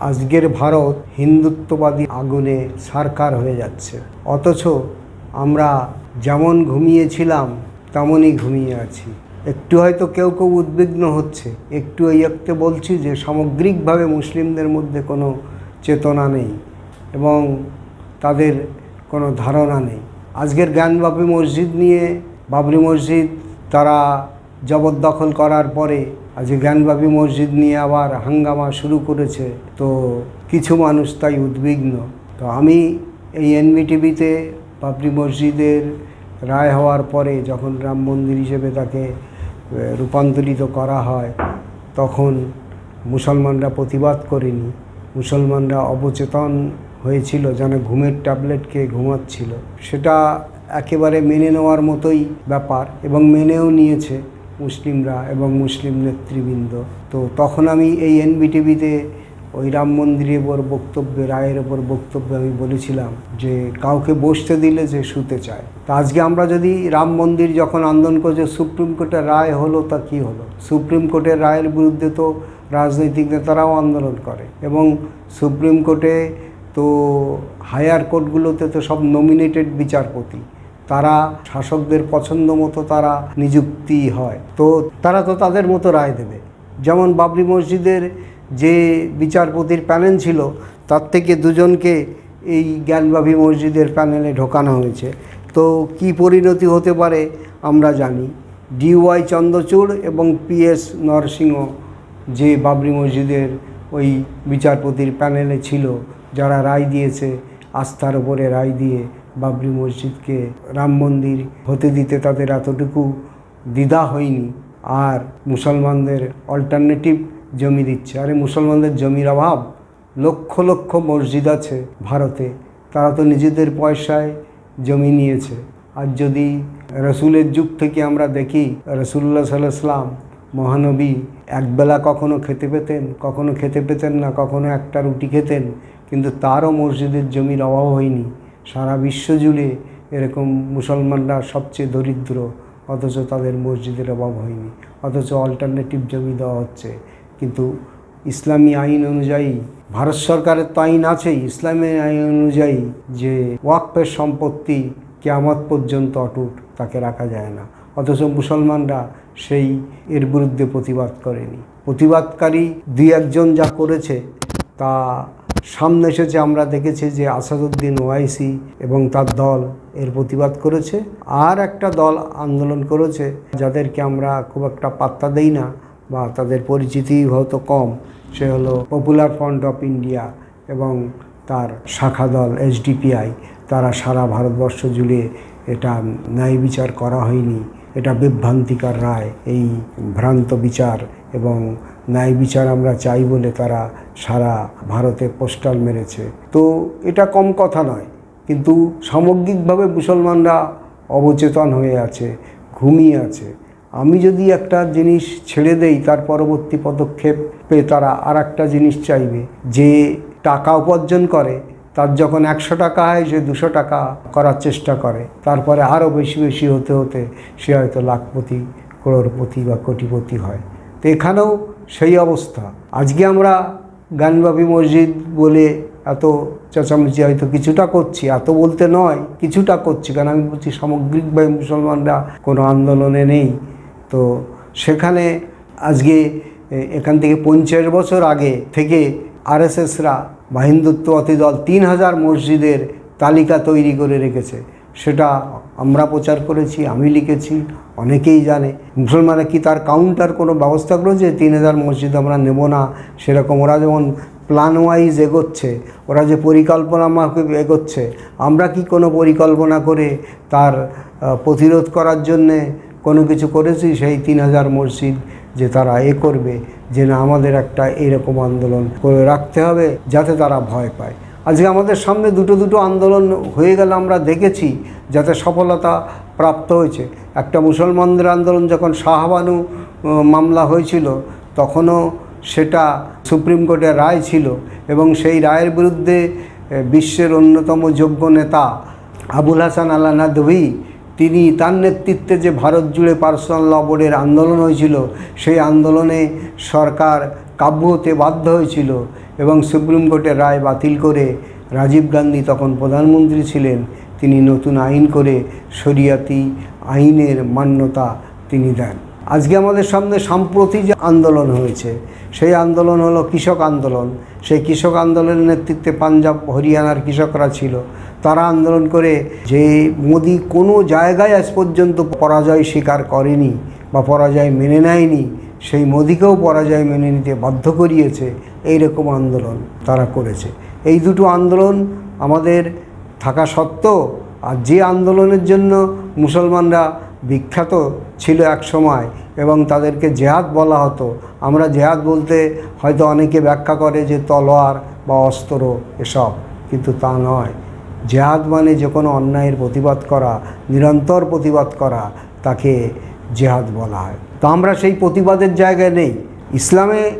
আজকের ভারত হিন্দুত্ববাদী আগুনে সারকার হয়ে যাচ্ছে। অথচ আমরা যেমন ঘুমিয়েছিলাম, তেমনই ঘুমিয়ে আছি। একটু হয়তো কেউ কেউ উদ্বিগ্ন হচ্ছে। একটু এই একটু বলছি যে সামগ্রিকভাবে মুসলিমদের মধ্যে কোনো চেতনা নেই এবং তাদের কোনো ধারণা নেই। আজকের জ্ঞানবাপী মসজিদ নিয়ে বাবরি মসজিদ তারা জবরদখল করার পরে আজ জ্ঞানবাপী মসজিদ নিয়ে আবার হাঙ্গামা শুরু করেছে। তো কিছু মানুষ তাই উদ্বিগ্ন। তো আমি এই এনবিটিভিতে বাবরি মসজিদের রায় হওয়ার পরে যখন রাম মন্দির হিসেবে তাকে রূপান্তরিত করা হয়, তখন মুসলমানরা প্রতিবাদ করেনি। মুসলমানরা অবচেতন হয়েছিল, যেন ঘুমের ট্যাবলেটকে ঘুমাচ্ছিল। সেটা একেবারে মেনে নেওয়ার মতোই ব্যাপার এবং মেনেও নিয়েছে। মুসলিমরা এবং মুসলিম নেতৃবৃন্দ। তো তখন আমি এই এনবিটিভিতে ওই রাম মন্দিরের ওপর বক্তব্যে, রায়ের ওপর বক্তব্যে আমি বলেছিলাম যে কাউকে বসতে দিলে যে শুতে চায়। তা আজকে আমরা যদি রাম মন্দির যখন আন্দোলন করছে সুপ্রিম কোর্টের রায় হলো তা কী হলো? সুপ্রিম কোর্টের রায়ের বিরুদ্ধে তো রাজনৈতিক নেতারাও আন্দোলন করে এবং সুপ্রিম কোর্টে তো হায়ার কোর্টগুলোতে তো সব নমিনেটেড বিচারপতি। তারা শাসকদের পছন্দ মতো তারা নিযুক্তি হয়। তো তারা তো তাদের মতো রায় দেবে। যেমন বাবরি মসজিদের যে বিচারপতির প্যানেল ছিল, তার থেকে দুজনকে এই জ্ঞানবাবী মসজিদের প্যানেলে ঢোকানো হয়েছে। তো কি পরিণতি হতে পারে আমরা জানি। ডিওয়াই চন্দ্রচূড় এবং পিএস নরসিংহ যে বাবরি মসজিদের ওই বিচারপতির প্যানেলে ছিল, যারা রায় দিয়েছে, আস্থার ওপরে রায় দিয়ে বাবরি মসজিদকে রাম মন্দির হতে দিতে তাদের এতটুকু দ্বিধা হয়নি। আর মুসলমানদের অল্টারনেটিভ জমি দিচ্ছে। আরে মুসলমানদের জমির অভাব, লক্ষ লক্ষ মসজিদ আছে ভারতে। তারা তো নিজেদের পয়সায় জমি নিয়েছে। আর যদি রসুলের যুগ থেকে আমরা দেখি, রসুল্লাহ সাল্লাম মহানবী একবেলা কখনো খেতে পেতেন, কখনো খেতে পেতেন না, কখনো একটা রুটি খেতেন, কিন্তু তারও মসজিদের জমির অভাব হয়নি। সারা বিশ্ব জুড়ে এরকম মুসলমানরা সবচেয়ে দরিদ্র, অথচ তাদের মসজিদের অভাব হয়নি, অথচ অল্টারনেটিভ জমি দেওয়া হচ্ছে। কিন্তু ইসলামী আইন অনুযায়ী, ভারত সরকারের তো আইন আছেই, ইসলামী আইন অনুযায়ী যে ওয়াকফের সম্পত্তি কেয়ামত পর্যন্ত অটুট, তাকে রাখা যায় না। অথচ মুসলমানরা সেই এর বিরুদ্ধে প্রতিবাদ করেনি। প্রতিবাদকারী দুই একজন যা করেছে, তা সামনে এসেছে, আমরা দেখেছি যে আসাদুদ্দিন ওয়াইসি এবং তার দল এর প্রতিবাদ করেছে। আর একটা দল আন্দোলন করেছে, যাদেরকে আমরা খুব একটা পাত্তা দেই না বা তাদের পরিচিতি হয়তো কম। সে হলো পপুলার ফ্রন্ট অফ ইন্ডিয়া এবং তার শাখা দল এসডিপিআই। তারা সারা ভারতবর্ষ জুড়ে এটা ন্যায় বিচার করা হয়নি। এটা বিভ্রান্তিকার রায়, এই ভ্রান্ত বিচার এবং ন্যায় বিচার আমরা চাই বলে তারা সারা ভারতে পোস্টাল মেরেছে। তো এটা কম কথা নয়, কিন্তু সামগ্রিকভাবে মুসলমানরা অবচেতন হয়ে আছে, ঘুমিয়ে আছে। আমি যদি একটা জিনিস ছেড়ে দেই, তার পরবর্তী পদক্ষেপে তারা আর একটা জিনিস চাইবে, যে টাকা উপার্জন করে, তার যখন একশো টাকা হয়, সে দুশো টাকা করার চেষ্টা করে। তারপরে আরও বেশি বেশি হতে হতে সে হয়তো লাখপতি, করোড়পতি বা কোটিপতি হয়। তো এখানেও সেই অবস্থা। আজকে আমরা গানবাবি মসজিদ বলে এত চেঁচামেচি হয়তো কিছুটা করছি, এত বলতে নয়, কিছুটা করছি, কারণ আমি বলছি সামগ্রিকভাবে মুসলমানরা কোনো আন্দোলনে নেই। তো সেখানে আজকে এখান থেকে পঞ্চাশ বছর আগে থেকে আরএসএসরা বা হিন্দুত্ববাদী দল, তিন হাজার মসজিদের তালিকা তৈরি করে রেখেছে। সেটা আমরা প্রচার করেছি, আমি লিখেছি, অনেকেই জানে। মুসলমানরা কি তার কাউন্টার কোনো ব্যবস্থা করেছে তিন হাজার মসজিদ আমরা নেব না? সেরকম ওরা যেমন প্ল্যান ওয়াইজ এগোচ্ছে, ওরা যে পরিকল্পনা মাফিক এগোচ্ছে, আমরা কি কোনো পরিকল্পনা করে তার প্রতিরোধ করার জন্যে কোনো কিছু করেছি? সেই তিন হাজার মসজিদ যে তারা এ করবে, যে না আমাদের একটা এরকম আন্দোলন করে রাখতে হবে যাতে তারা ভয় পায়। আজকে আমাদের সামনে দুটো দুটো আন্দোলন হয়ে গেলে আমরা দেখেছি যাতে সফলতা প্রাপ্ত হয়েছে। একটা মুসলমানদের আন্দোলন যখন শাহবানু মামলা হয়েছিল, তখনও সেটা সুপ্রিম কোর্টের রায় ছিল এবং সেই রায়ের বিরুদ্ধে বিশ্বের অন্যতম যোগ্য নেতা আবুল হাসান আল্লাহ নাদভি তিনি তার নেতৃত্বে যে ভারত জুড়ে পার্সোনাল ল বোর্ডের আন্দোলন হয়েছিল, সেই আন্দোলনে সরকার কাব্য হতে বাধ্য হয়েছিল। এবং সুপ্রিম কোর্টের রায় বাতিল করে রাজীব গান্ধী তখন প্রধানমন্ত্রী ছিলেন, তিনি নতুন আইন করে শরিয়াতি আইনের মান্যতা তিনি দেন। আজকে আমাদের সামনে সাম্প্রতি যে আন্দোলন হয়েছে, সেই আন্দোলন হলো কৃষক আন্দোলন। সেই কৃষক আন্দোলনের নেতৃত্বে পাঞ্জাব, হরিয়ানার কৃষকরা ছিল। তারা আন্দোলন করে যে মোদি কোনো জায়গায় আজ পর্যন্ত পরাজয় স্বীকার করেনি বা পরাজয় মেনে নেয়নি সেই মোদিকেও পরাজয় মেনে নিতে বাধ্য করিয়েছে এই রকম আন্দোলন তারা করেছে। এই দুটো আন্দোলন আমাদের থাকা সত্ত্বেও আর যে আন্দোলনের জন্য মুসলমানরা বিখ্যাত ছিল এক সময় এবং তাদেরকে জেহাদ বলা হতো, আমরা জেহাদ বলতে হয়তো অনেকে ব্যাখ্যা করে যে তলোয়ার বা অস্ত্র এসব, কিন্তু তা নয়। জেহাদ মানে যে কোনো অন্যায়ের প্রতিবাদ করা, নিরন্তর প্রতিবাদ করা, তাকে জেহাদ বলা হয়। তো আমরা সেই প্রতিবাদের জায়গায় নেই। ইসলামে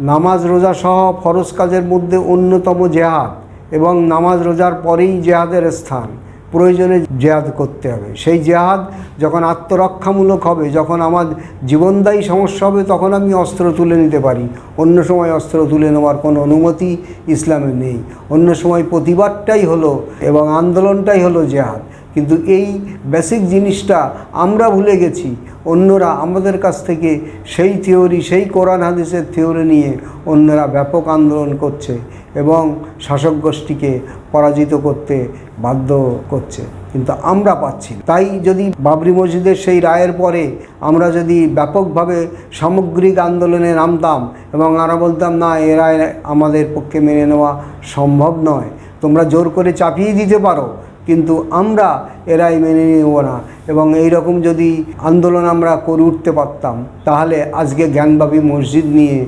নামাজ, রোজা সহ ফরজ কাজের মধ্যে অন্যতম জেহাদ এবং নামাজ, রোজার পরেই জেহাদের স্থান। প্রয়োজনে জেহাদ করতে হবে। সেই জেহাদ যখন আত্মরক্ষামূলক হবে, যখন আমার জীবনদায়ী সমস্যা হবে, তখন আমি অস্ত্র তুলে নিতে পারি। অন্য সময় অস্ত্র তুলে নেওয়ার কোনো অনুমতি ইসলামে নেই। অন্য সময় প্রতিবাদটাই হলো এবং আন্দোলনটাই হলো জেহাদ। কিন্তু এই বেসিক জিনিসটা আমরা ভুলে গেছি। অন্যরা আমাদের কাছ থেকে সেই থিওরি সেই কোরআন হাদিসের থিওরি নিয়ে অন্যরা ব্যাপক আন্দোলন করছে এবং শাসক গোষ্ঠীকে পরাজিত করতে বাধ্য করছে। কিন্তু আমরা পাচ্ছি তাই যদি বাবরি মসজিদের সেই রায়ের পরে আমরা যদি ব্যাপকভাবে সামগ্রিক আন্দোলনে নামতাম এবং আমরা বলতাম, না, এ রায় আমাদের পক্ষে মেনে নেওয়া সম্ভব নয়। তোমরা জোর করে চাপিয়ে দিতে পারো। কিন্তু আমরা এরাই মেনে নেব না। এবং এই রকম যদি আন্দোলন আমরা করে উঠতে পারতাম, তাহলে আজকে জ্ঞানবাবী মসজিদ নিয়ে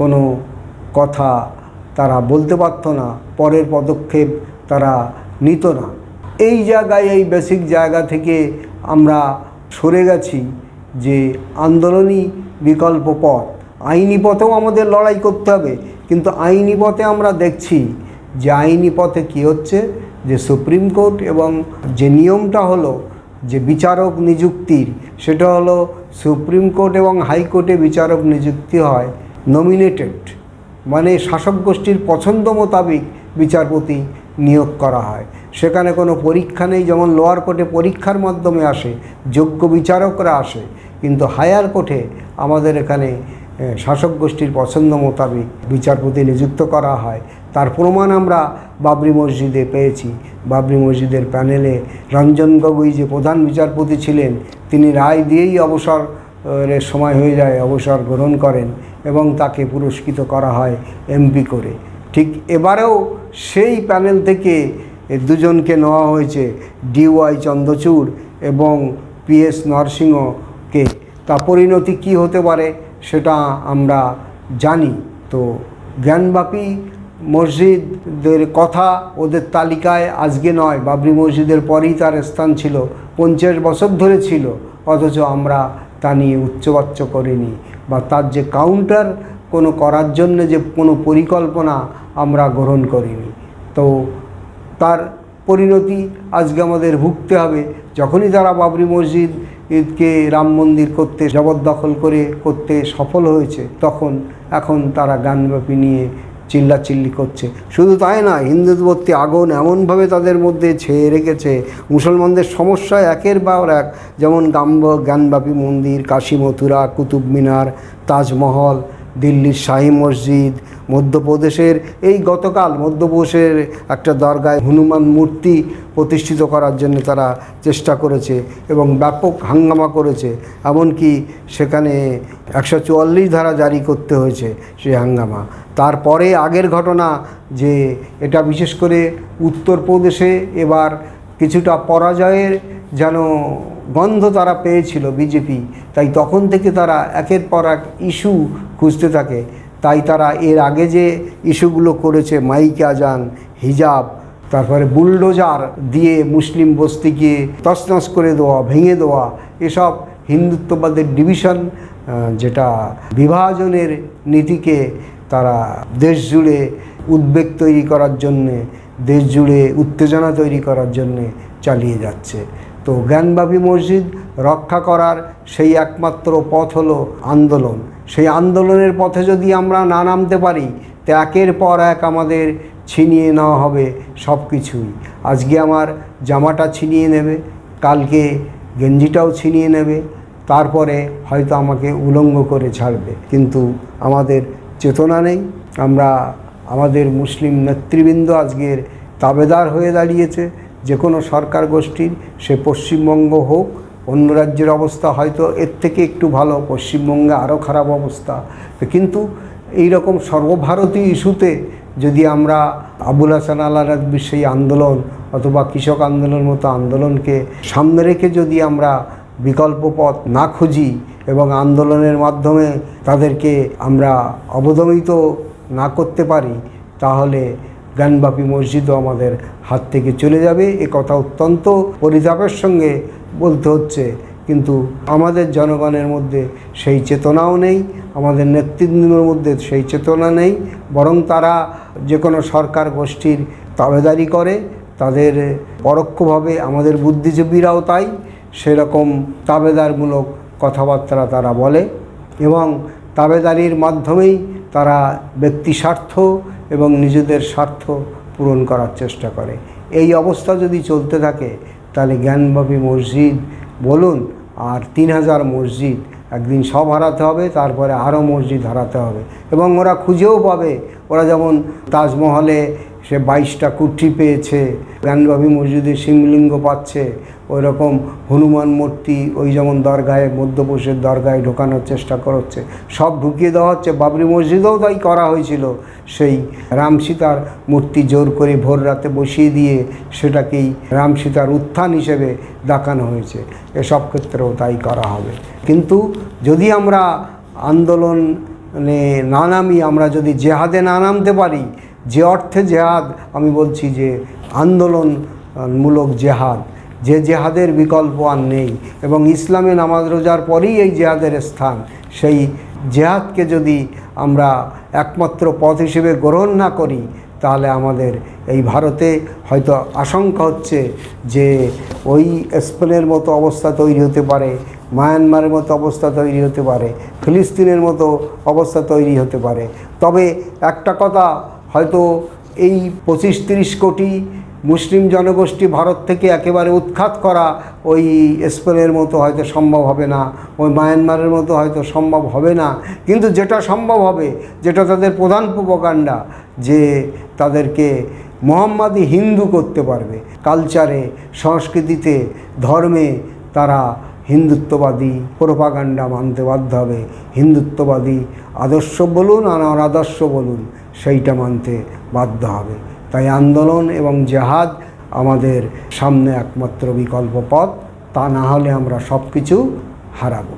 কোনো কথা তারা বলতে পারতো না, পরের পদক্ষেপ তারা নিত না। এই জায়গায়, এই বেসিক জায়গা থেকে আমরা সরে গেছি যে আন্দোলনই বিকল্প পথ। আইনি পথেও আমাদের লড়াই করতে হবে, কিন্তু আইনি পথে আমরা দেখছি যে আইনি পথে কী হচ্ছে যে সুপ্রিম কোর্ট এবং যে নিয়মটা হলো যে বিচারক নিযুক্তির, সেটা হলো সুপ্রিম কোর্ট এবং হাইকোর্টে বিচারক নিযুক্তি হয় নমিনেটেড মানে শাসক গোষ্ঠীর পছন্দ মোতাবিক বিচারপতি নিয়োগ করা হয়। সেখানে কোনো পরীক্ষা নেই, যেমন লোয়ার কোর্টে পরীক্ষার মাধ্যমে আসে, যোগ্য বিচারকরা আসে, কিন্তু হায়ার কোর্টে আমাদের এখানে শাসক গোষ্ঠীর পছন্দ মোতাবিক বিচারপতি নিযুক্ত করা হয়। প্রমাণ আমরা বাবরি মসজিদে পেয়েছি। বাবরি মসজিদের প্যানেলে রঞ্জন গগৈ যে প্রধান বিচারপতি ছিলেন, তিনি রায় দিয়েই অবসর সময় হয়ে যায়, অবসর গ্রহণ করেন এবং তাকে পুরস্কৃত করা হয় এমপি করে। ঠিক এবারেও সেই প্যানেল থেকে দুজনকে নেওয়া হয়েছে ডিওয়াই চন্দ্রচূড় এবং পিএস নরসিংহকে। তা পরিণতি কী হতে পারে সেটা আমরা জানি। তো জ্ঞানবাপী মসজিদদের কথা ওদের তালিকায় আজকে নয়, বাবরি মসজিদের পরেই তার স্থান ছিল। পঞ্চাশ বছর ধরে ছিল, অথচ আমরা তা নিয়ে উচ্চবাচ্য করিনি বা তার যে কাউন্টার কোনো করার জন্য যে কোনো পরিকল্পনা আমরা গ্রহণ করিনি। তো তার পরিণতি আজকে আমাদের ভুগতে হবে। যখনই তারা বাবরি মসজিদ ঈদকে রাম মন্দির করতে জবরদখল করে করতে সফল হয়েছে, তখন, এখন তারা গানব্যাপী নিয়ে চিল্লাচিল্লি করছে। শুধু তাই না হিন্দুত্বর্তী আগুন এমনভাবে তাদের মধ্যে ছেয়ে রেখেছে। মুসলমানদের সমস্যা একের বার এক, যেমন গাম্ব, জ্ঞানব্যাপী মন্দির কাশী মথুরা কুতুব মিনার তাজমহল, দিল্লির শাহী মসজিদ মধ্যপ্রদেশের, এই গতকাল মধ্যপ্রদেশের একটা দরগায় হনুমান মূর্তি প্রতিষ্ঠিত করার জন্য তারা চেষ্টা করেছে এবং ব্যাপক হাঙ্গামা করেছে। এমনকি সেখানে একশো চুয়াল্লিশ ধারা জারি করতে হয়েছে সেই হাঙ্গামা। তারপরে আগের ঘটনা যে এটা বিশেষ করে উত্তরপ্রদেশে এবার কিছুটা পরাজয়ের যেন গন্ধ তারা পেয়েছিল বিজেপি, তাই তখন থেকে তারা একের পর এক ইস্যু খুঁজতে থাকে। তাই তারা এর আগে যে ইস্যুগুলো করেছে মাইক আজান, হিজাব, তারপরে বুলডোজার দিয়ে মুসলিম বস্তিকে তছনছ করে দেওয়া, ভেঙে দেওয়া, এসব হিন্দুত্ববাদের ডিভিশন যেটা বিভাজনের নীতিকে তারা দেশ জুড়ে উদ্বেগ তৈরি করার জন্যে, দেশ জুড়ে উত্তেজনা তৈরি করার জন্যে চালিয়ে যাচ্ছে। তো জ্ঞানবাপী মসজিদ রক্ষা করার সেই একমাত্র পথ হলো আন্দোলন। সেই আন্দোলনের পথে যদি আমরা না নামতে পারি, তো একের পর এক আমাদের ছিনিয়ে নেওয়া হবে সব কিছুই আজকে আমার জামাটা ছিনিয়ে নেবে, কালকে গেঞ্জিটাও ছিনিয়ে নেবে, তারপরে হয়তো আমাকে উলঙ্গ করে ছাড়বে। কিন্তু আমাদের চেতনা নেই। আমরা, আমাদের মুসলিম নেতৃবৃন্দ আজকের তাবেদার হয়ে দাঁড়িয়েছে। যে কোনো সরকার গোষ্ঠীর, সে পশ্চিমবঙ্গ হোক অন্য রাজ্যের অবস্থা হয়তো এর থেকে একটু ভালো, পশ্চিমবঙ্গে আরও খারাপ অবস্থা। কিন্তু এই রকম সর্বভারতীয় ইস্যুতে যদি আমরা আবুল হাসান আল্লাহ রাজবির সেই আন্দোলন অথবা কৃষক আন্দোলনের মতো আন্দোলনকে সামনে রেখে যদি আমরা বিকল্প পথ না খুঁজি এবং আন্দোলনের মাধ্যমে তাদেরকে আমরা অবদমিত না করতে পারি, তাহলে জ্ঞানবাপী মসজিদও আমাদের হাত থেকে চলে যাবে। এ কথা অত্যন্ত পরিতাপের সঙ্গে বলতে হচ্ছে, কিন্তু আমাদের জনগণের মধ্যে সেই চেতনাও নেই, আমাদের নেতৃবৃন্দের মধ্যে সেই চেতনা নেই, বরং তারা যে কোনো সরকার গোষ্ঠীর তাবেদারি করে, তাদের পরোক্ষভাবে আমাদের বুদ্ধিজীবীরাও তাই, সেরকম তাবেদারমূলক কথাবার্তা তারা বলে এবং তাবেদারির মাধ্যমেই তারা ব্যক্তি স্বার্থ এবং নিজেদের স্বার্থ পূরণ করার চেষ্টা করে। এই অবস্থা যদি চলতে থাকে তাহলে জ্ঞানবাপী মসজিদ বলুন, আর তিন হাজার মসজিদ একদিন সব হারাতে হবে, তারপরে আরও মসজিদ হারাতে হবে। এবং ওরা খুঁজেও পাবে, ওরা যেমন তাজমহলে সে বাইশটা কুঠি পেয়েছে জ্ঞানবাপী মসজিদে শিবলিঙ্গ পাচ্ছে ওই রকম হনুমান মূর্তি ওই যেমন দরগায়, মধ্যপ্রদেশের দরগায় ঢোকানোর চেষ্টা করছে। সব ঢুকিয়ে দেওয়া হচ্ছে, বাবরি মসজিদেও তাই করা হয়েছিল। সেই রাম সীতার মূর্তি জোর করে ভোর রাতে বসিয়ে দিয়ে সেটাকেই রাম সীতার উত্থান হিসেবে দেখানো হয়েছে। এসব ক্ষেত্রেও তাই করা হবে। কিন্তু যদি আমরা আন্দোলনে না নামি, আমরা যদি জেহাদে না নামতে পারি যে অর্থে জেহাদ, আমি বলছি যে আন্দোলনমূলক জেহাদ। যে জেহাদের বিকল্প আর নেই এবং ইসলামে নামাজ রোজার পরেই এই জেহাদের স্থান। সেই জেহাদকে যদি আমরা একমাত্র পথ হিসেবে গ্রহণ না করি, তাহলে আমাদের এই ভারতে হয়তো আশঙ্কা হচ্ছে যে ওই স্পেনের মতো অবস্থা তৈরি হতে পারে, মায়ানমারের মতো অবস্থা তৈরি হতে পারে, ফিলিস্তিনের মতো অবস্থা তৈরি হতে পারে। তবে একটা কথা হয়তো এই পঁচিশ তিরিশ কোটি মুসলিম জনগোষ্ঠী ভারত থেকে একেবারে উৎখাত করা ওই স্পেনের মতো হয়তো সম্ভব হবে না, ওই মায়ানমারের মতো হয়তো সম্ভব হবে না। কিন্তু যেটা সম্ভব হবে, যেটা তাদের প্রধান প্রোপাগান্ডা, যে তাদেরকে মোহাম্মদী হিন্দু করতে পারবে। কালচারে, সংস্কৃতিতে, ধর্মে তারা হিন্দুত্ববাদী প্রোপাগান্ডা মানতে বাধ্য হবে। হিন্দুত্ববাদী আদর্শ বলুন আর অনাদর্শ বলুন। সেইটা মানতে বাধ্য হবে। তাই আন্দোলন এবং জেহাদ আমাদের সামনে একমাত্র বিকল্প পথ, তা না হলে আমরা সব কিছু হারাবো।